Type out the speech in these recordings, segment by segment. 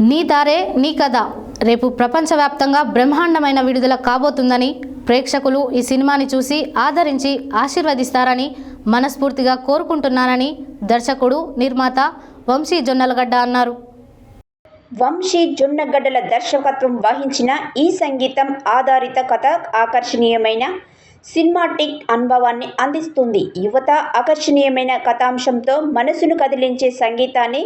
నీ దారే నీ కథ. రేపు ప్రపంచవ్యాప్తంగా బ్రహ్మాండమైన విడుదల కాబోతుందని ప్రేక్షకులు ఈ సినిమాని చూసి ఆదరించి ఆశీర్వదిస్తారని మనస్ఫూర్తిగా కోరుకుంటున్నానని దర్శకుడు నిర్మాత వంశీ జొన్నలగడ్డ అన్నారు. వంశీ జొన్నగడ్డల దర్శకత్వం వహించిన ఈ సంగీతం ఆధారిత కథ ఆకర్షణీయమైన సినిమాటిక్ అనుభవాన్ని అందిస్తుంది. యువత ఆకర్షణీయమైన కథాంశంతో మనసును కదిలించే సంగీతాన్ని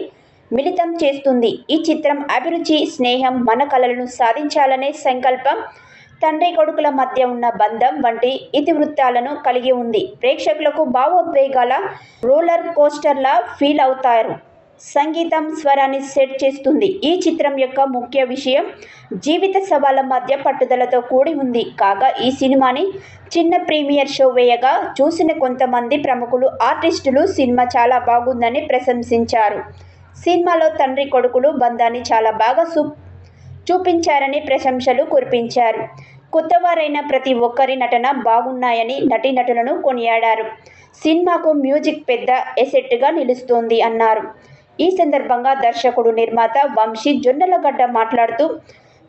మిళితం చేస్తుంది. ఈ చిత్రం అభిరుచి స్నేహం మన కళలను సాధించాలనే సంకల్పం తండ్రి కొడుకుల మధ్య ఉన్న బంధం వంటి ఇతివృత్తాలను కలిగి ఉంది. ప్రేక్షకులకు భావోద్వేగాల రోలర్ కోస్టర్లా ఫీల్ అవుతారు. సంగీతం స్వరాన్ని సెట్ చేస్తుంది. ఈ చిత్రం యొక్క ముఖ్య విషయం జీవిత సవాళ్ళ మధ్య పట్టుదలతో కూడి ఉంది. కాగా ఈ సినిమాని చిన్న ప్రీమియర్ షో వేయగా చూసిన కొంతమంది ప్రముఖులు ఆర్టిస్టులు సినిమా చాలా బాగుందని ప్రశంసించారు. సినిమాలో తండ్రి కొడుకులు బంధాన్ని చాలా బాగా సూ చూపించారని ప్రశంసలు కురిపించారు. కొత్తవారైన ప్రతి ఒక్కరి నటన బాగున్నాయని నటీనటులను కొనియాడారు. సినిమాకు మ్యూజిక్ పెద్ద ఎసెట్గా నిలుస్తోంది అన్నారు. ఈ సందర్భంగా దర్శకుడు నిర్మాత వంశీ జొన్నలగడ్డ మాట్లాడుతూ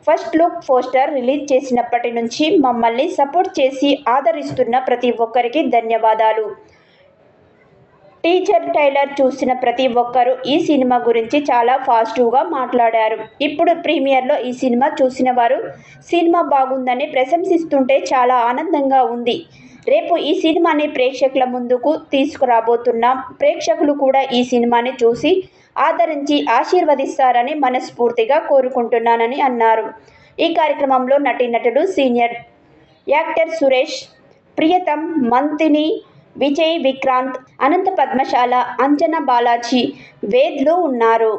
ఫస్ట్ లుక్ పోస్టర్ రిలీజ్ చేసినప్పటి నుంచి మమ్మల్ని సపోర్ట్ చేసి ఆదరిస్తున్న ప్రతి ఒక్కరికి ధన్యవాదాలు. టీచర్ టైలర్ చూసిన ప్రతి ఒక్కరూ ఈ సినిమా గురించి చాలా పాజిటివ్గా మాట్లాడారు. ఇప్పుడు ప్రీమియర్లో ఈ సినిమా చూసిన వారు సినిమా బాగుందని ప్రశంసిస్తుంటే చాలా ఆనందంగా ఉంది. రేపు ఈ సినిమాని ప్రేక్షకుల ముందుకు తీసుకురాబోతున్నాం ప్రేక్షకులు కూడా ఈ సినిమాని చూసి ఆదరించి ఆశీర్వదిస్తారని మనస్ఫూర్తిగా కోరుకుంటున్నానని అన్నారు. ఈ కార్యక్రమంలో నటీనటుడు సీనియర్ యాక్టర్ సురేష్ ప్రియతం మంతిని విజయ్ విక్రాంత్ అనంత పద్మశాల అంజన బాలాజీ వేద్లు ఉన్నారు.